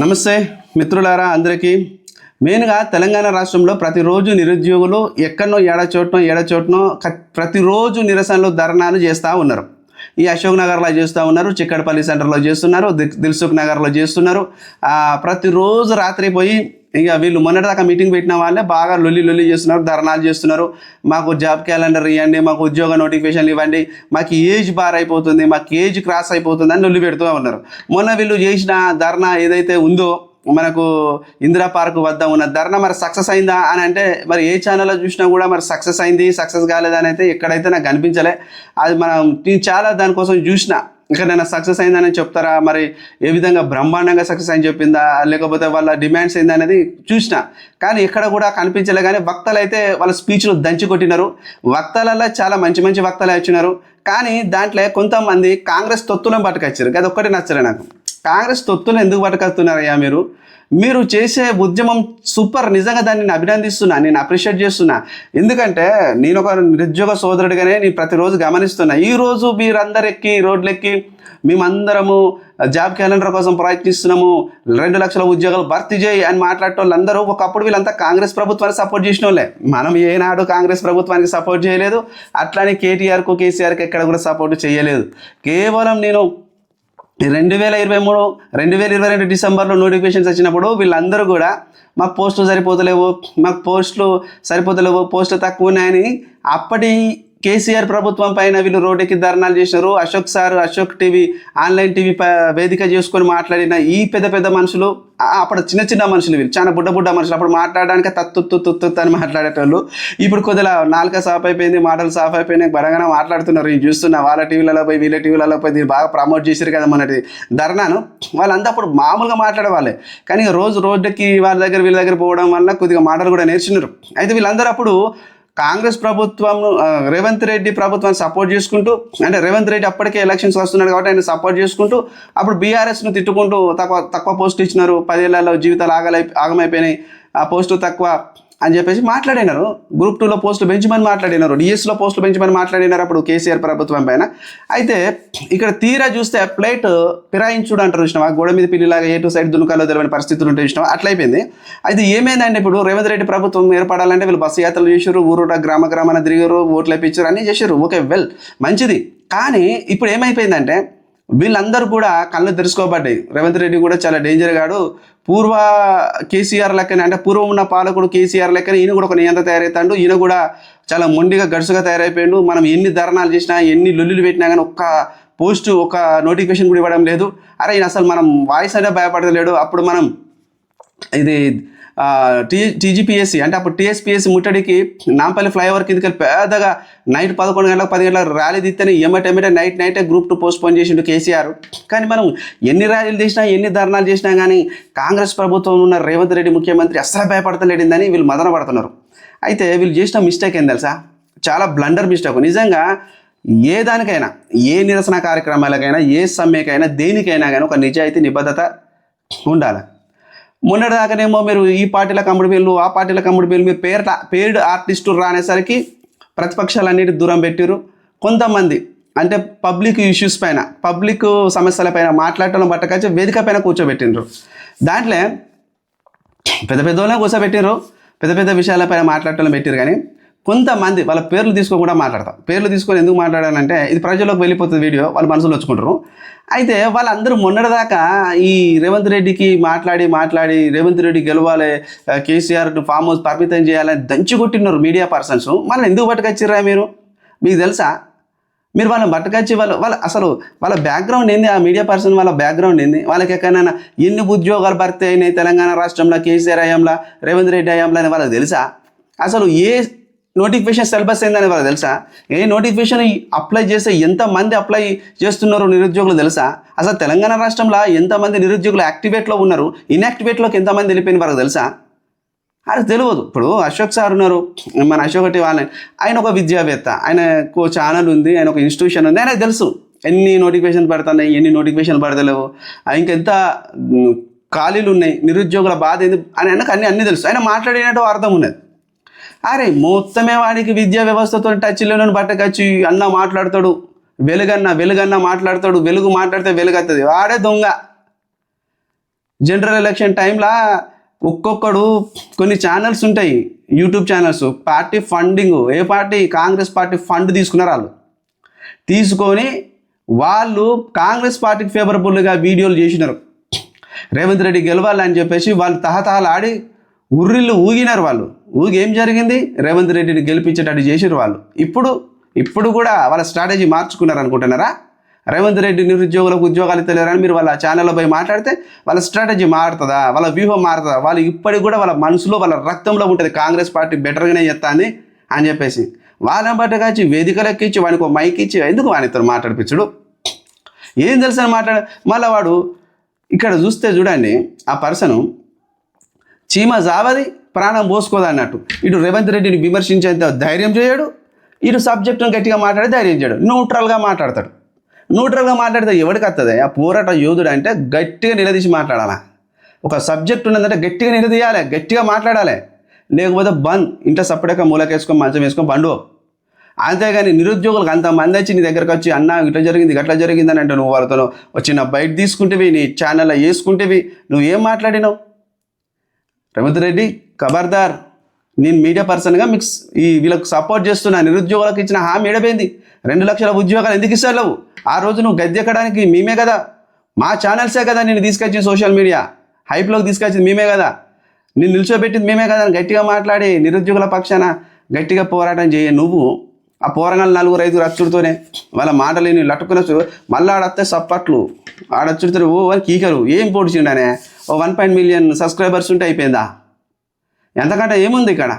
నమస్తే మిత్రులారా అందరికీ. మెయిన్గా తెలంగాణ రాష్ట్రంలో ప్రతిరోజు నిరుద్యోగులు ఎక్కడనో ఏడ చోటనో ఏడ చోటనో ప్రతిరోజు నిరసనలు ధర్నాలు చేస్తూ ఉన్నారు. ఈ అశోక్ నగర్లో చేస్తూ ఉన్నారు చిక్కడపల్లి సెంటర్లో చేస్తున్నారు దిల్సుఖ్ నగర్లో చేస్తున్నారు. ప్రతిరోజు రాత్రి పోయి ఇక వీళ్ళు మొన్నటిదాకా మీటింగ్ పెట్టిన వాళ్ళే బాగా లొల్లి లొల్లి చేస్తున్నారు ధర్నాలు చేస్తున్నారు. మాకు జాబ్ క్యాలెండర్ ఇవ్వండి మాకు ఉద్యోగ నోటిఫికేషన్లు ఇవ్వండి. మాకు ఏజ్ బార్ అయిపోతుంది మాకు ఏజ్ క్రాస్ అయిపోతుంది అని లొల్లి పెడుతూ ఉన్నారు. మొన్న వీళ్ళు చేసిన ధర్నా ఏదైతే ఉందో మనకు ఇందిరా పార్క్ వద్ద ఉన్న ధర్నా మరి సక్సెస్ అయిందా అని అంటే మరి ఏ ఛానల్లో చూసినా కూడా మరి సక్సెస్ అయింది సక్సెస్ కాలేదని అయితే ఎక్కడైతే నాకు కనిపించలే అది మనం నేను చాలా దానికోసం చూసిన. ఎక్కడైనా సక్సెస్ అయిందని చెప్తారా? మరి ఏ విధంగా బ్రహ్మాండంగా సక్సెస్ అని చెప్పిందా? లేకపోతే వాళ్ళ డిమాండ్స్ ఏంది అనేది చూసిన. కానీ ఎక్కడ కూడా కనిపించలే కానీ వక్తలు అయితే వాళ్ళ స్పీచ్లు దంచి కొట్టినారు. వక్తలలో చాలా మంచి మంచి వక్తలు వచ్చినారు. కానీ దాంట్లో కొంతమంది కాంగ్రెస్ తొత్తులను పట్టుకొచ్చారు. అది ఒక్కటి నచ్చలే నాకు. కాంగ్రెస్ తొత్తులు ఎందుకు పట్టుకొస్తున్నారయ్యా మీరు? మీరు చేసే ఉద్యమం సూపర్. నిజంగా దాన్ని నేను అభినందిస్తున్నా నేను అప్రిషియేట్ చేస్తున్నా. ఎందుకంటే నేను ఒక నిరుద్యోగ సోదరుడిగానే నేను ప్రతిరోజు గమనిస్తున్నా. ఈరోజు మీరందరెక్కి ఎక్కి రోడ్లెక్కి మేమందరము జాబ్ క్యాలెండర్ కోసం ప్రయత్నిస్తున్నాము. రెండు లక్షల ఉద్యోగాలు భర్తీ చేయి అని మాట్లాడే వాళ్ళందరూ ఒకప్పుడు వీళ్ళంతా కాంగ్రెస్ ప్రభుత్వానికి సపోర్ట్ చేసిన వాళ్ళే మనం ఏనాడు కాంగ్రెస్ ప్రభుత్వానికి సపోర్ట్ చేయలేదు. అట్లానే కేటీఆర్కు కేసీఆర్కి ఎక్కడ కూడా సపోర్ట్ చేయలేదు. కేవలం నేను రెండు వేల ఇరవై మూడు రెండు వేల ఇరవై రెండు డిసెంబర్లో నోటిఫికేషన్స్ వచ్చినప్పుడు వీళ్ళందరూ కూడా మాకు పోస్టులు సరిపోతలేవు మాకు పోస్టులు సరిపోతలేవు పోస్టులు తక్కువ ఉన్నాయని అప్పటి కేసీఆర్ ప్రభుత్వం పైన వీళ్ళు రోడ్డుకి ధర్నాలు చేసినారు. Ashok sir Ashok TV online TV ప- వేదిక చేసుకొని మాట్లాడిన ఈ పెద్ద పెద్ద మనుషులు అప్పుడు చిన్న చిన్న మనుషులు వీళ్ళు. చాలా బుడ్డ బుడ్డ మనుషులు. అప్పుడు మాట్లాడడానికి తత్తు తుత్తు అని మాట్లాడేటోళ్ళు. ఇప్పుడు కొద్దిగా నాలుక సాఫ్ అయిపోయింది మాటలు సాఫ్ అయిపోయినాయి. బలంగా మాట్లాడుతున్నారు. నేను చూస్తున్నా వాళ్ళ టీవీలలో పోయి వీళ్ళ టీవీలలో పోయి దీన్ని బాగా ప్రమోట్ చేశారు కదా మొన్నటి ధర్నాను. వాళ్ళంతా అప్పుడు మామూలుగా మాట్లాడేవాళ్ళే. కానీ రోజు రోడ్డుకి వాళ్ళ దగ్గర వీళ్ళ దగ్గర పోవడం వల్ల కొద్దిగా మాటలు కూడా నేర్చున్నారు. అయితే వీళ్ళందరూ అప్పుడు కాంగ్రెస్ ప్రభుత్వం రేవంత్ రెడ్డి ప్రభుత్వాన్ని సపోర్ట్ చేసుకుంటూ అంటే రేవంత్ రెడ్డి అప్పటికే ఎలక్షన్స్ వస్తున్నాడు కాబట్టి ఆయన సపోర్ట్ చేసుకుంటూ అప్పుడు బీఆర్ఎస్ను తిట్టుకుంటూ తక్కువ తక్కువ పోస్ట్ ఇచ్చినారు. పదేళ్ళలో జీవితాలు ఆగలై ఆగమైపోయినాయి. ఆ పోస్టు తక్కువ అని చెప్పేసి మాట్లాడినారు. గ్రూప్ టూలో పోస్టులు పెంచమని మాట్లాడినారు. డిఎస్లో పోస్టులు పెంచమని మాట్లాడినారు అప్పుడు కేసీఆర్ ప్రభుత్వం పైన. అయితే ఇక్కడ తీరా చూస్తే ప్లేట్ పిరాయించుడు అంటారు చూసినావా? గోడ మీద పిల్లిలాగా ఏ టూ సైడ్ దునుకాలో తెలియని పరిస్థితులు ఉంటే చూసినావా? అట్లయిపోయింది. అయితే ఏమైందంటే ఇప్పుడు రేవంత్ రెడ్డి ప్రభుత్వం ఏర్పడాలంటే వీళ్ళు బస్సు యాత్రలు చేశారు ఊరుట గ్రామ గ్రామాన తిరిగారు ఓట్లు వేయించారు అన్నీ చేశారు ఓకే వెల్ మంచిది. కానీ ఇప్పుడు ఏమైపోయిందంటే వీళ్ళందరూ కూడా కళ్ళు తెరుచుకోబడ్డాయి. రేవంత్ రెడ్డి కూడా చాలా డేంజర్ గాడు. పూర్వ కేసీఆర్ లెక్కనే అంటే పూర్వం ఉన్న పాలకుడు కేసీఆర్ లెక్కనే ఈయన కూడా ఒక నియంత తయారవుతాడు ఈయన కూడా చాలా మొండిగా గడుసుగా తయారైపోయాడు. మనం ఎన్ని ధర్నాలు చేసినా ఎన్ని లొల్లులు పెట్టినా కానీ ఒక్క పోస్ట్ ఒక నోటిఫికేషన్ కూడా ఇవ్వడం లేదు. అరే ఈయన అసలు మనం వాయిస్ అంటే భయపడలేడు అప్పుడు మనం ఇది టీ టీజీపీఎస్సీ అంటే అప్పుడు టీఎస్పీఎస్సీ ముట్టడికి నాంపల్లి ఫ్లైఓవర్ కిందకి వెళ్ళి పెద్దగా నైట్ పదకొండు గంటలకు పది గంటలకు ర్యాలీ తీస్తేనే ఎమ్మటెమ్మటే నైట్ నైటే గ్రూప్ టూ పోస్ట్ పోన్ చేసిండు కేసీఆర్. కానీ మనం ఎన్ని ర్యాలీలు చేసినా ఎన్ని ధర్నాలు చేసినా కానీ కాంగ్రెస్ ప్రభుత్వం ఉన్న రేవంత్ రెడ్డి ముఖ్యమంత్రి అస్సలు భయపడతలేడిందని వీళ్ళు మదన పడుతున్నారు. అయితే వీళ్ళు చేసిన మిస్టేక్ ఏం తెలుసా? చాలా బ్లండర్ మిస్టేక్. నిజంగా ఏ దానికైనా ఏ నిరసన కార్యక్రమాలకైనా ఏ సమ్మెకైనా దేనికైనా కానీ ఒక నిజాయితీ నిబద్ధత ఉండాలి. మొన్నటిదాకానేమో మీరు ఈ పార్టీలకు అమ్ముడు బిల్లు ఆ పార్టీలకు అమ్ముడు బిల్లు మీరు పేరు పేర్డ్ ఆర్టిస్టులు రానేసరికి ప్రతిపక్షాలన్నిటి దూరం పెట్టారు కొంతమంది అంటే పబ్లిక్ ఇష్యూస్ పైన పబ్లిక్ సమస్యల పైన మాట్లాడటం పట్టకచ్చి వేదిక పైన కూర్చోబెట్టిండ్రు. దాంట్లో పెద్ద పెద్ద వాళ్ళని కూర్చోబెట్టిర్రు పెద్ద పెద్ద విషయాలపైన మాట్లాడటం పెట్టారు కానీ కొంతమంది వాళ్ళ పేర్లు తీసుకోకుండా మాట్లాడతాం. పేర్లు తీసుకొని ఎందుకు మాట్లాడాలంటే ఇది ప్రజల్లోకి వెళ్ళిపోతుంది వీడియో వాళ్ళ మనసులో వచ్చుకుంటారు అయితే వాళ్ళందరూ మొన్నటిదాకా ఈ రేవంత్ రెడ్డికి మాట్లాడి మాట్లాడి రేవంత్ రెడ్డి గెలవాలి కేసీఆర్ ఫామ్ హౌస్ పరిమితం చేయాలని దంచిగొట్టినారు మీడియా పర్సన్స్. మళ్ళీ ఎందుకు పట్టుకొచ్చిర్రా మీరు? మీకు తెలుసా? మీరు వాళ్ళని పట్టుకొచ్చి వాళ్ళు వాళ్ళ అసలు వాళ్ళ బ్యాక్గ్రౌండ్ ఏంది? ఆ మీడియా పర్సన్ వాళ్ళ బ్యాక్గ్రౌండ్ ఏంది? వాళ్ళకి ఎక్కడైనా ఎన్ని ఉద్యోగాలు భర్తీ అయినాయి తెలంగాణ రాష్ట్రంలో కేసీఆర్ అయ్యంలా రేవంత్ రెడ్డి అయ్యంలా అని వాళ్ళకి తెలుసా? అసలు ఏ నోటిఫికేషన్ సిలబస్ ఏందని వాళ్ళకి తెలుసా? ఏ నోటిఫికేషన్ అప్లై చేస్తే ఎంతమంది అప్లై చేస్తున్నారో నిరుద్యోగులు తెలుసా? అసలు తెలంగాణ రాష్ట్రంలో ఎంతమంది నిరుద్యోగులు యాక్టివేట్లో ఉన్నారు? ఇన్యాక్టివేట్లోకి ఎంతమంది వెళ్ళిపోయిన వాళ్ళకి తెలుసా? అది తెలియదు. ఇప్పుడు అశోక్ సార్ ఉన్నారు. మన అశోక్ టీ వాళ్ళని ఆయన ఒక విద్యావేత్త. ఆయనకు ఛానల్ ఉంది. ఆయన ఒక ఇన్స్టిట్యూషన్ ఉంది. ఆయనకు తెలుసు. ఎన్ని నోటిఫికేషన్ పడుతున్నాయి? ఎన్ని నోటిఫికేషన్ పడతలేవు? ఇంకెంత ఖాళీలు ఉన్నాయి? నిరుద్యోగుల బాధ ఏంది? అని ఆయనకు అన్ని అన్ని తెలుసు. ఆయన మాట్లాడినట్టు అర్థం ఉన్నది. అరే మొత్తమే వాడికి విద్యా వ్యవస్థతో టచ్లోనే బట్టకచ్చి అన్న మాట్లాడతాడు. వెలుగన్న వెలుగన్న మాట్లాడతాడు. వెలుగు మాట్లాడితే వెలుగత్తది. వస్తుంది వాడే దొంగ. జనరల్ ఎలక్షన్ టైంలో ఒక్కొక్కడు కొన్ని ఛానల్స్ ఉంటాయి. యూట్యూబ్ ఛానల్స్ పార్టీ ఫండింగ్ ఏ పార్టీ? కాంగ్రెస్ పార్టీ ఫండ్ తీసుకున్నారు వాళ్ళు తీసుకొని వాళ్ళు కాంగ్రెస్ పార్టీకి ఫేవరబుల్గా వీడియోలు చేసినారు. రేవంత్ రెడ్డి గెలవాలని చెప్పేసి వాళ్ళు తహతహలాడి ఆడి ఉర్రిళ్ళు ఊగినారు వాళ్ళు. ఊగి ఏం జరిగింది? రేవంత్ రెడ్డిని గెలిపించేటట్టు చేసారు వాళ్ళు. ఇప్పుడు ఇప్పుడు కూడా వాళ్ళ స్ట్రాటజీ మార్చుకున్నారు అనుకుంటున్నారా? రేవంత్ రెడ్డి నిరుద్యోగులకు ఉద్యోగాలు తెలియరని మీరు వాళ్ళ ఛానల్లో పోయి మాట్లాడితే వాళ్ళ స్ట్రాటజీ మారుతుందా? వాళ్ళ వ్యూహం మారుతుందా? వాళ్ళు ఇప్పటికి కూడా వాళ్ళ మనసులో వాళ్ళ రక్తంలో ఉంటుంది కాంగ్రెస్ పార్టీ బెటర్గానే చెప్తాంది అని చెప్పేసి. వాళ్ళని బట్టి కాచి వేదికలు ఎక్కించి వానికి ఒక మైక్ ఇచ్చి ఎందుకు వానితో మాట్లాడిపించడు ఏం తెలుసు అని మాట్లాడ మళ్ళీ వాడు ఇక్కడ చూస్తే చూడండి ఆ పర్సను చీమ జావది ప్రాణం పోసుకోదు అన్నట్టు. ఇటు రేవంత్ రెడ్డిని విమర్శించేంత ధైర్యం చేయడు ఇటు సబ్జెక్టును గట్టిగా మాట్లాడి ధైర్యం చేయడు న్యూట్రల్గా మాట్లాడతాడు. న్యూట్రల్గా మాట్లాడితే ఎవరికి వస్తుంది ఆ పోరాట యోధుడు అంటే గట్టిగా నిలదీసి మాట్లాడాలా? ఒక సబ్జెక్ట్ ఉన్నదంటే గట్టిగా నిలదీయాలి గట్టిగా మాట్లాడాలి. లేకపోతే బంద్ ఇంట్లో సపరేట్గా మూలకేసుకొని మంచం వేసుకొని బండు అంతేగాని నిరుద్యోగులకు అంతమంది వచ్చి నీ దగ్గరకు వచ్చి అన్న ఇట్లా జరిగింది గట్లా జరిగింది అని అంటే నువ్వు వాళ్ళతో వచ్చిన బయట తీసుకుంటేవి నీ ఛానల్లో వేసుకుంటేవి నువ్వు ఏం మాట్లాడినావు? రేవంత్ రెడ్డి ఖబర్దార్. నేను మీడియా పర్సన్గా మీకు ఈ వీళ్ళకి సపోర్ట్ చేస్తున్నా నిరుద్యోగులకు ఇచ్చిన హామీ ఎడబైంది రెండు లక్షల ఉద్యోగాలు ఎందుకు ఇస్తావు ఆ రోజు నువ్వు గద్దెక్కడానికి మేమే కదా. మా ఛానల్సే కదా నేను తీసుకొచ్చింది సోషల్ మీడియా హైప్లోకి తీసుకొచ్చింది మేమే కదా. నేను నిల్చోబెట్టింది మేమే కదా అని గట్టిగా మాట్లాడి నిరుద్యోగుల పక్షాన గట్టిగా పోరాటం చేయ నువ్వు. ఆ పోరంగల్ నలుగురు ఐదుగురు అచ్చుడితోనే వాళ్ళ మాటలు నేను లట్టుకున్న మళ్ళీ ఆడొస్తే సప్పట్లు. ఆడచ్చుడితో ఓ అని కీకరు. ఏం పొడిచిండనే? ఓ వన్ పాయింట్ మిలియన్ సబ్స్క్రైబర్స్ ఉంటే అయిపోయిందా? ఎంతకంటే ఏముంది ఇక్కడ?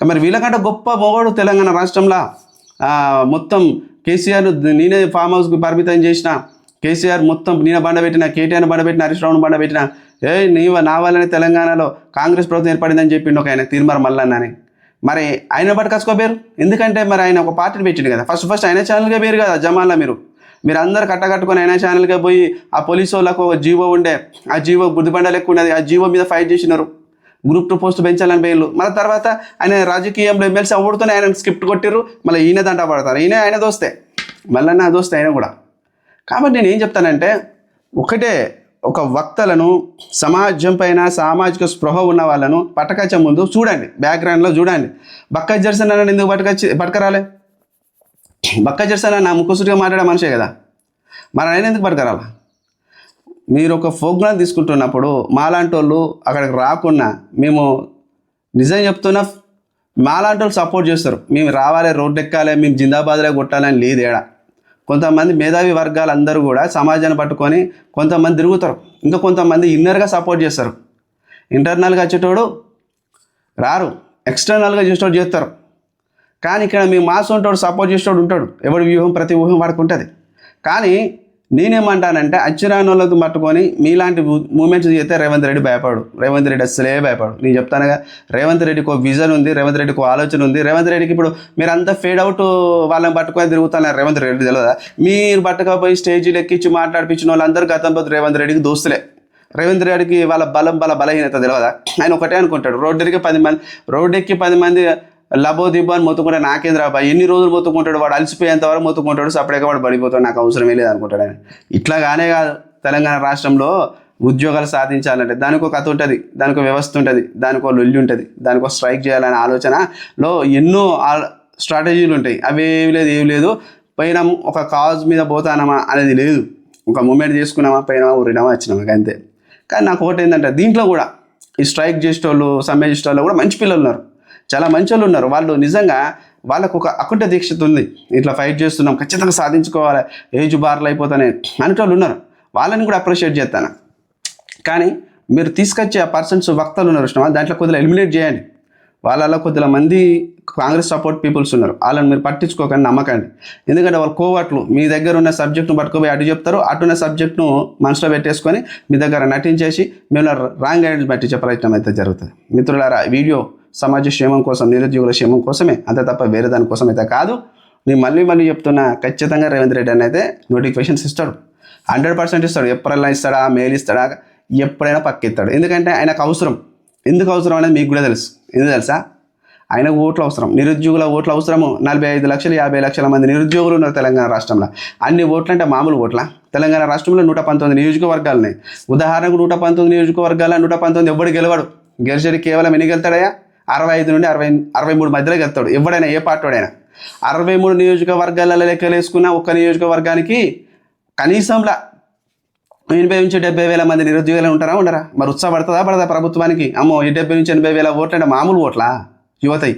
మరి వీళ్ళకంటే గొప్ప మొగోడు తెలంగాణ రాష్ట్రంలో మొత్తం కేసీఆర్ నేనే ఫామ్ హౌస్కి పరిమితం చేసిన కేసీఆర్ మొత్తం నేను బండబెట్టిన కేటీఆర్ బండబెట్టిన హరీష్ రావును బండబెట్టిన ఏ నీ నా వల్లనే తెలంగాణలో కాంగ్రెస్ ప్రభుత్వం ఏర్పడిందని చెప్పిండు ఒక ఆయన తీర్మార్ మల్లన్నని. మరి ఆయన పట్టుకొచ్చుకోపోయారు ఎందుకంటే మరి ఆయన ఒక పార్టీని పెట్టిండు కదా. ఫస్ట్ ఫస్ట్ ఆయన ఛానల్గా పోయారు కదా జమాల్లో మీరు. మీరు అందరు కట్టకట్టుకొని ఆయన ఛానల్గా పోయి ఆ పోలీసు వాళ్ళకు ఒక జీవో ఉండే ఆ జీవో గుద్దిబండ లెక్క ఆ జీవో మీద ఫైట్ చేసినారు. గ్రూప్ టూ పోస్ట్ పెంచాలని పోయిళ్ళు మళ్ళీ తర్వాత ఆయన రాజకీయంలో ఎమ్మెల్సీ అవ్వడుతూనే ఆయన స్క్రిప్ట్ కొట్టిర్రు. మళ్ళీ ఈయన దంట పడతారు. ఈయన ఆయన దోస్తే. మళ్ళీ నా దోస్తే ఆయన కూడా. కాబట్టి నేను ఏం చెప్తానంటే ఒకటే ఒక వక్తలను సమాజం పైన సామాజిక స్పృహ ఉన్న వాళ్ళను పట్టకచ్చే ముందు చూడండి. బ్యాక్గ్రౌండ్లో చూడండి. బక్క జర్సన్ అన్న ఎందుకు పట్టుకొచ్చి పట్టుకరాలే బక్క జర్సన్ అన్న ముక్కుసుడిగా మాట్లాడే మనిషే కదా. మరి ఆయన ఎందుకు పట్టుకరాలా మీరు ఒక ఫోగ్రాన్ తీసుకుంటున్నప్పుడు మాలాంటి వాళ్ళు అక్కడికి రాకుండా మేము నిజం చెప్తున్నా మాలాంటి వాళ్ళు సపోర్ట్ చేస్తారు. మేము రావాలి రోడ్డు ఎక్కాలి మేము జిందాబాద్లో కొట్టాలని లేదు ఏడ. కొంతమంది మేధావి వర్గాలు అందరూ కూడా సమాజాన్ని పట్టుకొని కొంతమంది తిరుగుతారు. ఇంకా కొంతమంది ఇన్నర్గా సపోర్ట్ చేస్తారు. ఇంటర్నల్గా వచ్చేటోడు రారు. ఎక్స్టర్నల్గా చేసేటోడు చేస్తారు. కానీ ఇక్కడ మీ మాస్ ఉంటాడు సపోర్ట్ చేసేటోడు ఉంటాడు. ఎవడి వ్యూహం ప్రతి వ్యూహం వాడుకుంటుంది ఉంటుంది. కానీ నేనేమంటానంటే అచ్చిరానోళ్ళతో పట్టుకొని మీలాంటి మూమెంట్స్ చేస్తే రేవంత్ రెడ్డి భయపడు. రేవంత్ రెడ్డి అసలే భయపడు. నేను చెప్తానుగా రేవంత్ రెడ్డికి ఒక విజన్ ఉంది రేవంత్ రెడ్డికి ఒక ఆలోచన ఉంది. రేవంత్ రెడ్డికి ఇప్పుడు మీరు అంతా ఫేడ్ అవుట్ వాళ్ళని పట్టుకొని తిరుగుతున్నారు రేవంత్ రెడ్డి తెలియదా మీరు పట్టుకపోయి స్టేజీలు ఎక్కించి మాట్లాడిపించిన వాళ్ళందరూ గతంలో రేవంత్ రెడ్డికి దోస్తులే. రేవంత్ రెడ్డికి వాళ్ళ బలం బల బలహీనత తెలియదా ఆయన ఒకటే అనుకుంటాడు. రోడ్డు ఎక్కి పది మంది రోడ్డు ఎక్కి పది మంది లబో దిబ్బో మొత్తుకుంటే నాకేంద్రా అబ్బాయి ఎన్ని రోజులు మొత్తుకుంటాడు? వాడు అలసిపోయేంత వరకు మొత్తుకుంటాడు. సపరేట్గా వాడు పడిపోతాడు. నాకు అవసరమే లేదు అనుకుంటాడు ఆయన. ఇట్లాగానే కాదు. తెలంగాణ రాష్ట్రంలో ఉద్యోగాలు సాధించాలంటే దానికి ఒక కథ ఉంటుంది దానికి వ్యవస్థ ఉంటుంది దానికి ఒక లొల్లి ఉంటుంది దానికి ఒక స్ట్రైక్ చేయాలనే ఆలోచనలో ఎన్నో ఆ- స్ట్రాటజీలు ఉంటాయి. అవి ఏవి లేదు ఏవి లేదు. పైన ఒక కాజ్ మీద పోతానమా అనేది లేదు. ఒక మూమెంట్ చేసుకున్నామా పైన ఊరినామా వచ్చినామా అంతే. కానీ నాకు ఒకటి ఏంటంటే దీంట్లో కూడా ఈ స్ట్రైక్ చేసేటోళ్ళు సమ్మె చేసేటోళ్ళు కూడా మంచి పిల్లలు ఉన్నారు. చాలా మంచి వాళ్ళు ఉన్నారు. వాళ్ళు నిజంగా వాళ్ళకు ఒక అకుంఠ దీక్షత ఉంది. ఇట్లా ఫైట్ చేస్తున్నాం. ఖచ్చితంగా సాధించుకోవాలి. ఏజ్ బార్లు అయిపోతానే అనేటోళ్ళు ఉన్నారు. వాళ్ళని కూడా అప్రిషియేట్ చేస్తాను. కానీ మీరు తీసుకొచ్చే ఆ పర్సన్స్ వక్తలు ఉన్నారు చూసినావా? దాంట్లో కొద్దిగా ఎలిమినేట్ చేయండి. వాళ్ళలో కొద్దిగా మంది కాంగ్రెస్ సపోర్ట్ పీపుల్స్ ఉన్నారు. వాళ్ళని మీరు పట్టించుకోకండి నమ్మకండి. ఎందుకంటే వాళ్ళు కోవట్లు మీ దగ్గర ఉన్న సబ్జెక్ట్ను పట్టుకుపోయి అటు చెప్తారు. అటున్న సబ్జెక్ట్ను మనసులో పెట్టేసుకొని మీ దగ్గర నటించేసి మిమ్మల్ని రాంగ్ గైడెన్స్ పట్టించే ప్రయత్నం అయితే జరుగుతుంది. మిత్రులారా వీడియో సమాజ క్షేమం కోసం నిరుద్యోగుల క్షేమం కోసమే అంతే తప్ప వేరే దానికోసం అయితే కాదు. నేను మళ్ళీ మళ్ళీ చెప్తున్నా ఖచ్చితంగా రేవంత్ రెడ్డి అని అయితే నోటిఫికేషన్స్ ఇస్తాడు. హండ్రెడ్ పర్సెంట్ ఇస్తాడు. ఎప్పుడైనా ఇస్తాడా మెయిల్ ఇస్తాడా ఎప్పుడైనా పక్కిస్తాడు. ఎందుకంటే ఆయనకు అవసరం. ఎందుకు అవసరం అనేది మీకు కూడా తెలుసు. ఎందుకు తెలుసా? ఆయన ఓట్లు అవసరం. నిరుద్యోగుల ఓట్లు అవసరము. నలభై ఐదు లక్షలు యాభై లక్షల మంది నిరుద్యోగులు ఉన్నారు తెలంగాణ రాష్ట్రంలో. అన్ని ఓట్లు అంటే మామూలు ఓట్ల? తెలంగాణ రాష్ట్రంలో నూట పంతొమ్మిది నియోజకవర్గాలున్నాయి. ఉదాహరణకు నూట పంతొమ్మిది నియోజకవర్గాల నూట పంతొమ్మిది ఎవడు గెలవడు. గెలిచేది కేవలం ఎన్ని గెలుతాడయా అరవై ఐదు నుండి అరవై అరవై మూడు మధ్యలో గెలుతాడు ఎవడైనా ఏ పార్టీడైనా అరవై మూడు నియోజకవర్గాలలో లెక్కలు వేసుకున్న ఒక్క నియోజకవర్గానికి కనీసంలా ఎనభై నుంచి డెబ్బై వేల మంది నిరుద్యోగులు ఉంటారా ఉండరా? మరి ఉత్సాహపడుతుందా పడదా ప్రభుత్వానికి? అమ్మో ఈ డెబ్బై నుంచి ఎనభై వేల ఓట్లు అంటే మామూలు ఓట్లా? యువతయి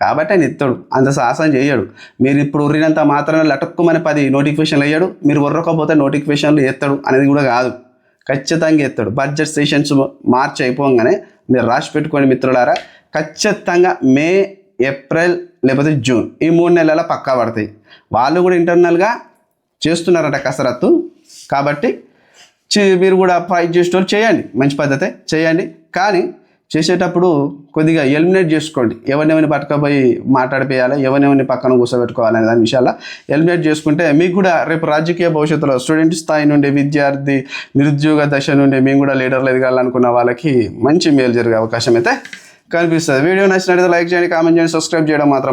కాబట్టి ఆయన ఎత్తాడు అంత సాహసం చేయడు. మీరు ఇప్పుడు ఉర్రినంత మాత్రమే లటక్కుమని పది నోటిఫికేషన్లు వేయడు మీరు ఉర్రకపోతే నోటిఫికేషన్లు ఎత్తాడు అనేది కూడా కాదు. ఖచ్చితంగా ఎత్తాడు. బడ్జెట్ సెషన్స్ మార్చి అయిపోగానే మీరు రాసి పెట్టుకోండి మిత్రులారా. ఖచ్చితంగా మే ఏప్రిల్ లేకపోతే జూన్ ఈ మూడు నెలల పక్కా పడతాయి. వాళ్ళు కూడా ఇంటర్నల్గా చేస్తున్నారట కసరత్తు. కాబట్టి చే- మీరు కూడా ఫైట్ చేసేటోళ్ళు చేయండి. మంచి పద్ధతే చేయండి. కానీ చేసేటప్పుడు కొద్దిగా ఎలిమినేట్ చేసుకోండి. ఎవరినెవరిని పట్టుకపోయి మాట్లాడిపోయాలి ఎవరినెవరిని పక్కన కూర్చోబెట్టుకోవాలి అనే దాని విషయాల్లో ఎలిమినేట్ చేసుకుంటే మీకు కూడా రేపు రాజకీయ భవిష్యత్తులో స్టూడెంట్ స్థాయి నుండి విద్యార్థి నిరుద్యోగ దశ నుండి మేము కూడా లీడర్లు ఎదగాలనుకున్న వాళ్ళకి మంచి మేలు జరిగే అవకాశం అయితే కనిపిస్తుంది. వీడియో నచ్చినట్లయితే లైక్ చేయండి కామెంట్ చేయండి సబ్స్క్రైబ్ చేయడం మాత్రం